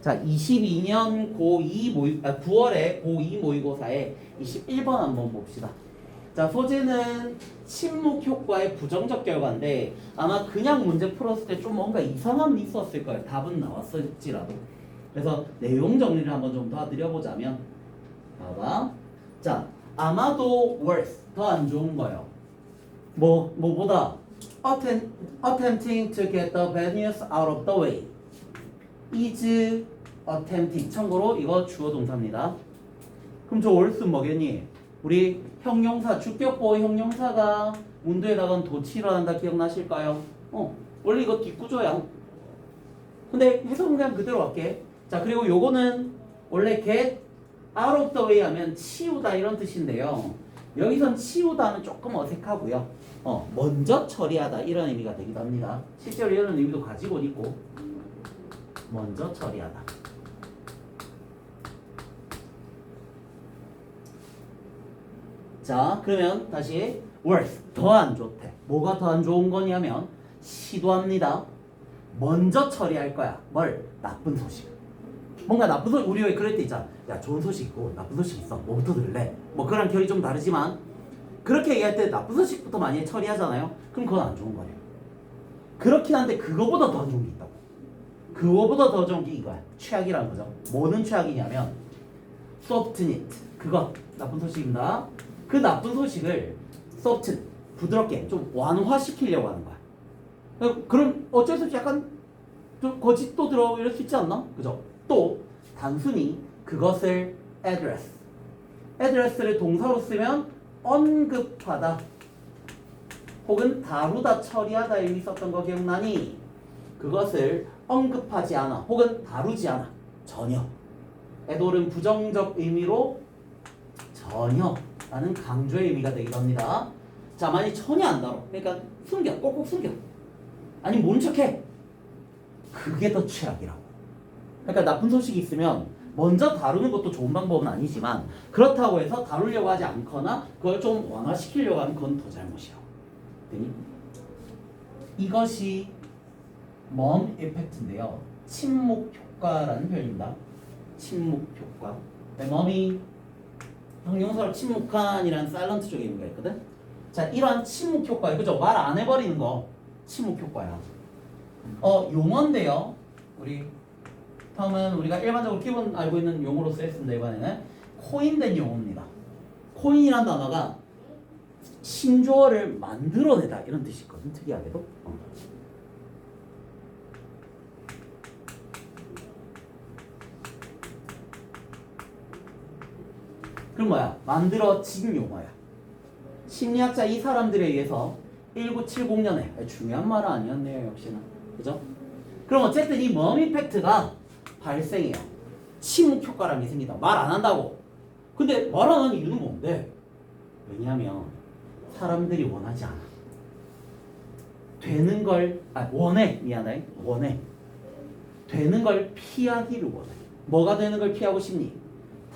자, 22년 고2 모의, 아, 9월에 고2 모의고사에 21번 한번 봅시다. 자, 소재는 침묵 효과의 부정적 결과인데 아마 그냥 문제 풀었을 때 좀 뭔가 이상함이 있었을 거예요. 답은 나왔을지라도. 그래서 내용 정리를 한번 좀 도와드려보자면 봐봐. 자, 아마도 worse 더 안 좋은 거예요. 뭐 뭐보다 attempt, attempting to get the news out of the way is attempting 참고로 이거 주어 동사입니다. 그럼 저 worse 뭐겠니? 우리 형용사 주격보호 형용사가 문도에다가 도치를 한다 기억나실까요? 어 원래 이거 뒷구조야. 근데 해석은 그냥 그대로 할게. 자 그리고 요거는 원래 get out of the way 하면 치우다 이런 뜻인데요. 여기선 치우다는 조금 어색하고요. 어, 먼저 처리하다 이런 의미가 되기도 합니다. 실제로 이런 의미도 가지고 있고 먼저 처리하다. 자, 그러면 다시 worse 더 안 좋대. 뭐가 더 안 좋은 거냐면 시도합니다. 먼저 처리할 거야. 뭘? 나쁜 소식. 뭔가 나쁜 소식 우리 왜 그럴 때 있잖아. 야 좋은 소식 있고 나쁜 소식 있어. 뭐부터 들을래? 뭐 그랑 결이 좀 다르지만 그렇게 얘기할 때 나쁜 소식부터 많이 처리하잖아요. 그럼 그건 안 좋은 거예요. 그렇긴 한데 그거보다 더 좋은 게 있다고. 그거보다 더 좋은 게 이거야. 최악이라는 거죠. 뭐는 최악이냐면 softnet 그거 나쁜 소식입니다. 그 나쁜 소식을 soft 부드럽게 좀 완화시키려고 하는 거야. 어, 그럼 어쩔 수 없이 약간 좀 거짓도 들어 이럴 수 있지 않나? 그죠? 또 단순히 그것을 address address를 동사로 쓰면 언급하다 혹은 다루다 처리하다 의미 썼던 거 기억나니? 그것을 언급하지 않아 혹은 다루지 않아. 전혀. 애돌은 부정적 의미로 전혀 라는 강조의 의미가 되기도 합니다. 자 만약 전혀 안 다뤄. 그러니까 숨겨 꼭꼭 숨겨. 아니 모른 척해. 그게 더 최악이라고. 그러니까 나쁜 소식이 있으면 먼저 다루는 것도 좋은 방법은 아니지만 그렇다고 해서 다루려고 하지 않거나 그걸 좀 완화시키려고 하는 건 더 잘못이야. 이것이 멈 이펙트인데요. 침묵 효과라는 표현입니다. 침묵 효과. 네, 멈이 형용사로 침묵한이라는 사일런트 쪽에 의미가 있거든. 자, 이러한 침묵 효과, 그죠? 말 안 해버리는 거 침묵 효과야. 어, 용어인데요. 우리 다음은 우리가 일반적으로 기본 알고 있는 용어로 쓰였습니다. 이번에는 코인된 용어입니다. 코인이란 단어가 신조어를 만들어내다 이런 뜻이 있거든. 특이하게도. 어. 그럼 뭐야? 만들어진 용어야. 심리학자 이 사람들에 의해서 1970년에 중요한 말은 아니었네요. 역시나. 그죠? 그럼 어쨌든 이멈 이펙트가 발생해요. 침묵 효과라는 게 생긴다. 말 안 한다고. 근데 말 안 하는 이유는 뭔데? 왜냐하면 사람들이 원하지 않아. 되는 걸, 아, 원해. 미안해. 원해. 되는 걸 피하기를 원해. 뭐가 되는 걸 피하고 싶니?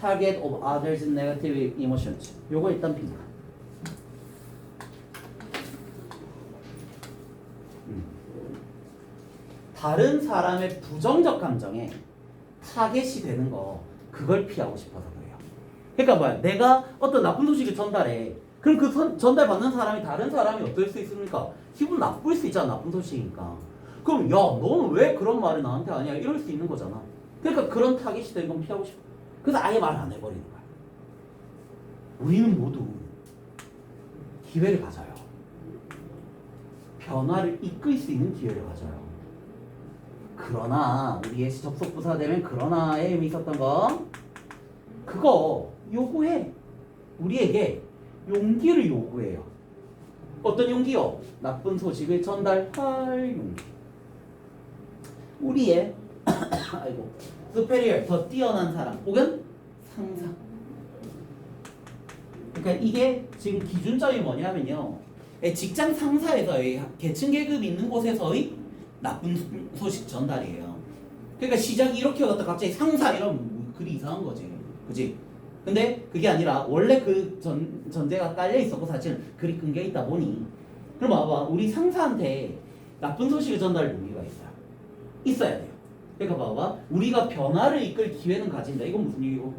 Target of others' negative emotions. 요거 일단 빈다. 다른 사람의 부정적 감정에 타겟이 되는 거 그걸 피하고 싶어서 그래요. 그러니까 뭐야? 내가 어떤 나쁜 소식을 전달해. 그럼 그 선- 전달받는 사람이 다른 사람이 어떨 수 있습니까? 기분 나쁠 수 있잖아. 나쁜 소식이니까. 그럼 야 너는 왜 그런 말을 나한테 하냐? 이럴 수 있는 거잖아. 그러니까 그런 타겟이 되는 건 피하고 싶어. 그래서 아예 말안 해버리는 거야. 우리는 모두 기회를 가져요. 변화를 이끌 수 있는 기회를 가져요. 그러나 우리의 접속 부사 되면 그러나에 의미 있었던 거 그거 요구해 우리에게 용기를 요구해요 어떤 용기요? 나쁜 소식을 전달할 용기 우리의 아이고 superior 더 뛰어난 사람 혹은 상사 그러니까 이게 지금 기준점이 뭐냐면요 예, 직장 상사에서의 계층 계급이 있는 곳에서의 나쁜 소식 전달이에요. 그러니까 시작이 이렇게 갔다 갑자기 상사 이러면 글이 이상한 거지. 그지? 근데 그게 아니라 원래 그 전, 전제가 깔려 있었고 사실은 글이 끊겨 있다 보니 그럼 봐봐 우리 상사한테 나쁜 소식을 전달할 용기가 있어요. 있어야 돼요. 그러니까 봐봐. 우리가 변화를 이끌 기회는 가진다. 이건 무슨 얘기고?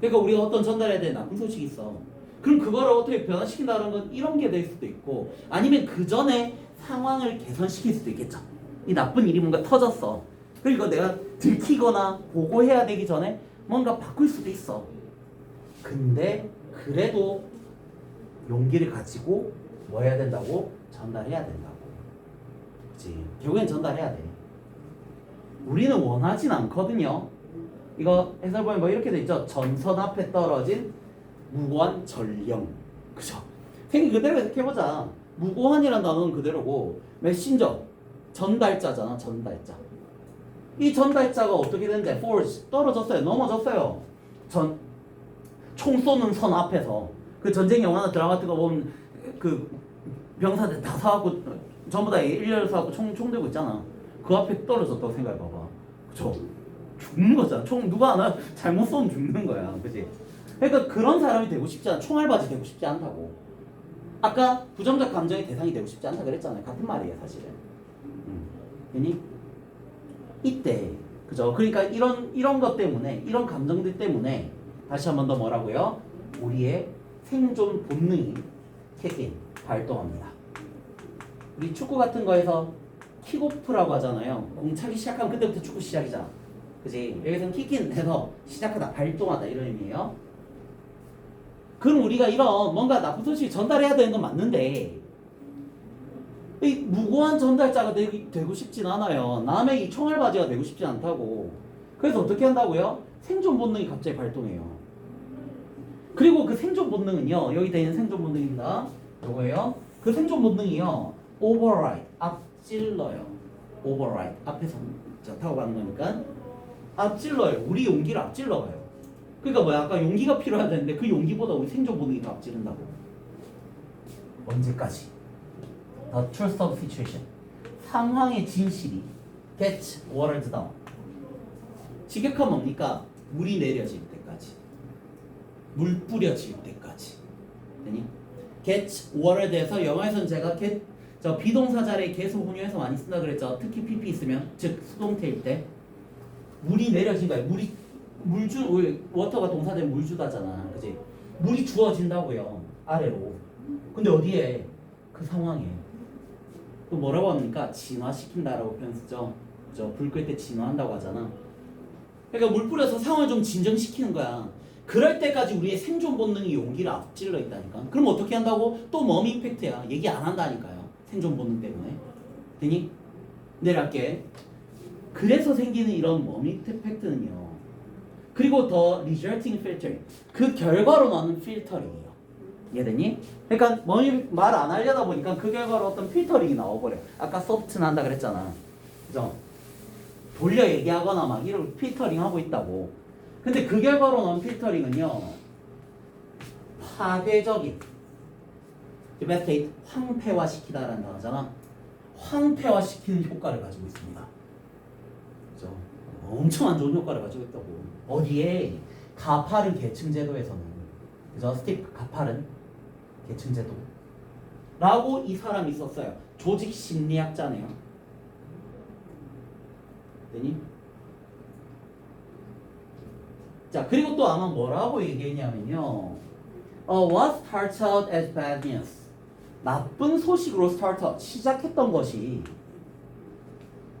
그러니까 우리가 어떤 전달해야 되는 나쁜 소식이 있어. 그럼 그거를 어떻게 변화시킨다는 건 이런 게 될 수도 있고 아니면 그 전에 상황을 개선시킬 수도 있겠죠. 이 나쁜 일이 뭔가 터졌어. 그리고 내가 들키거나 보고해야 되기 전에 뭔가 바꿀 수도 있어. 근데 그래도 용기를 가지고 뭐 해야 된다고? 전달해야 된다고. 그치? 결국엔 전달해야 돼. 우리는 원하진 않거든요. 이거 해설 보면 뭐 이렇게 돼 있죠. 전선 앞에 떨어진 무고한 전령. 그죠? 생긴 그대로 해석해보자. 무고한이라는 단어는 그대로고 메신저 전달자잖아. 전달자. 이 전달자가 어떻게 되는데? force 떨어졌어요. 넘어졌어요. 전 총 쏘는 선 앞에서 그 전쟁 영화나 드라마 같은 거 보면 그 병사들 다 사갖고 전부 다 일렬 사갖고 총, 총 들고 있잖아. 그 앞에 떨어졌다고 생각해봐봐. 그쵸? 죽는 거잖아. 총 누가 하나 잘못 쏘면 죽는 거야. 그지? 그러니까 그런 사람이 되고 싶지 않아. 총알바지 되고 싶지 않다고. 아까 부정적 감정의 대상이 되고 싶지 않다 그랬잖아요. 같은 말이에요, 사실은. 음. 괜히 이때 그죠? 그러니까 이런 이런 것 때문에 이런 감정들 때문에 다시 한 번 더 뭐라고요? 우리의 생존 본능이 킥인 발동합니다. 우리 축구 같은 거에서 킥오프라고 하잖아요. 공 차기 시작하면 그때부터 축구 시작이잖아. 그지? 여기서는 킥인 해서 시작하다 발동하다 이런 의미예요. 그럼 우리가 이런 뭔가 나쁜 소식을 전달해야 되는 건 맞는데 이 무고한 전달자가 되기, 되고 싶진 않아요. 남의 이 총알바지가 되고 싶지 않다고. 그래서 어떻게 한다고요? 생존 본능이 갑자기 발동해요. 그리고 그 생존 본능은요. 여기 돼 있는 생존 본능입니다. 요거예요. 그 생존 본능이요. override 앞질러요. override 앞에서 자, 타고 가는 거니까 앞질러요. 우리 용기를 앞질러가요. 그러니까 뭐야 아까 용기가 필요하다는데 그 용기보다 우리 생존 본능이 더 앞지른다고. 언제까지? The truth of situation. 상황의 진실이 get watered down. 직역하면 뭡니까? 물이 내려질 때까지. 물 뿌려질 때까지. 되니? get watered에서 영어에서는 제가 get 저 비동사 자리에 계속 혼용해서 많이 쓴다 그랬죠. 특히 pp 있으면 즉 수동태일 때 물이 내려진 거예요. 물이 물주 워터가 동사되면 물주다잖아. 그지? 물이 주어진다고요. 아래로. 근데 어디에? 그 상황에. 또 뭐라고 합니까? 진화시킨다라고 표현 쓰죠. 그죠? 불 끌 때 진화한다고 하잖아. 그러니까 물 뿌려서 상황을 좀 진정시키는 거야. 그럴 때까지 우리의 생존 본능이 용기를 앞질러 있다니까. 그럼 어떻게 한다고? 또 멈 임팩트야. 얘기 안 한다니까요. 생존 본능 때문에. 되니? 내려갈게. 그래서 생기는 이런 멈 임팩트는요. 그리고 더 resulting. 그 결과로 나는 필터링이에요. 이해되니? 그러니까 말안 하려다 보니까 그 결과로 어떤 필터링이 나와버려. 아까 소프트 난다 그랬잖아. 그죠? 돌려 얘기하거나 막 이런 필터링 하고 있다고. 근데 그 결과로 나온 필터링은요. 파괴적인 디베스테이트 황폐화시키다라는 단어잖아. 황폐화시키는 효과를 가지고 있습니다. 그죠? 엄청 안 좋은 효과를 가지고 있다고. 어디에? 가파른 계층 제도에서는. 그죠? 스티브 가파른 계층 제도. 라고 이 사람이 썼어요. 조직 심리학자네요. 되니? 자, 그리고 또 아마 뭐라고 얘기했냐면요. 어, what starts out as bad news. 나쁜 소식으로 out, 시작했던 것이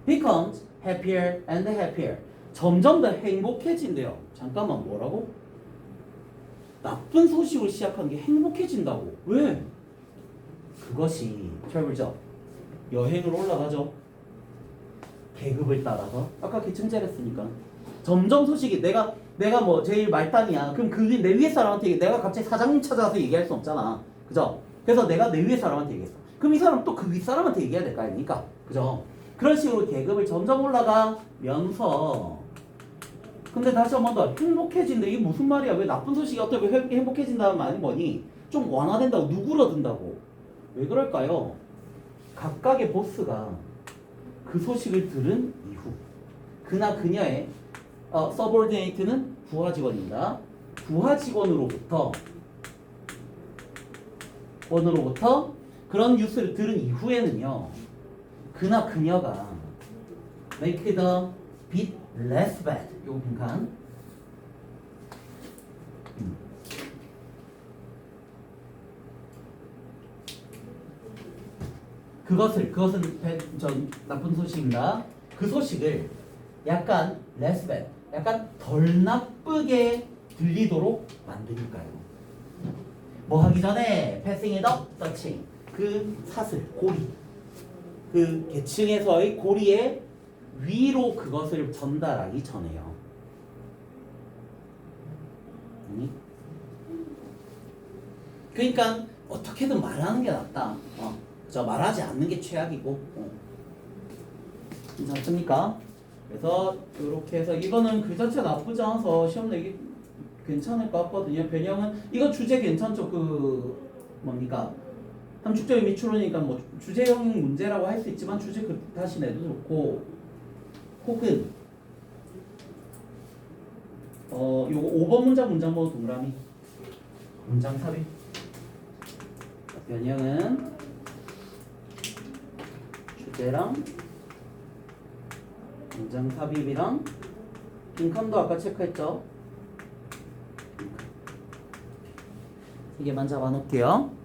becomes happier and happier. 점점 더 행복해진대요. 잠깐만, 뭐라고? 나쁜 소식으로 시작하는 게 행복해진다고. 왜? 그것이 트래블죠. 여행을 올라가죠. 계급을 따라서 아까 계층제를 했으니까 점점 소식이 내가 내가 뭐 제일 말단이야 그럼 그게 내 위에 사람한테 내가 갑자기 사장님 찾아가서 얘기할 수 없잖아 그죠 그래서 내가 내 위에 사람한테 얘기했어. 그럼 이 사람 또 그 윗 사람한테 얘기해야 될 거 아닙니까? 그죠? 그런 식으로 계급을 점점 올라가면서 근데 다시 한 번 더 행복해진다. 이게 무슨 말이야? 왜 나쁜 소식이 어떻게 행- 행복해진다는 말이 뭐니? 좀 완화된다고 누그러든다고. 왜 그럴까요? 각각의 보스가 그 소식을 들은 이후 그나 그녀의 어, 서버디네이트는 부하 직원입니다. 부하 직원으로부터 원으로부터 그런 뉴스를 들은 이후에는요. 그나 그녀가 make the bit less bad. 빈칸. 음. 그것을 그것은 배- 저 나쁜 소식인가? 그 소식을 약간 less bad, 약간 덜 나쁘게 들리도록 만드니까요. 뭐 하기 전에 it up, touching 그 사슬 고리 그 계층에서의 고리의 위로 그것을 전달하기 전에요. 아니? 그러니까 어떻게든 말하는 게 낫다. 어, 저 말하지 않는 게 최악이고. 어. 괜찮습니까? 그래서 이렇게 해서 이거는 그 자체 나쁘지 않아서 시험 내기 괜찮을 것 같거든요. 변형은 이거 주제 괜찮죠? 그 뭡니까? 함축적인 미추론이니까 뭐 주제형 문제라고 할 수 있지만 주제 그 다시 내도 좋고 혹은 어 요거 5번 문장 문장 번호 동그라미 문장 삽입 변형은 주제랑 문장 삽입이랑 빈칸도 아까 체크했죠? 빈칸. 세 개만 잡아 놓을게요.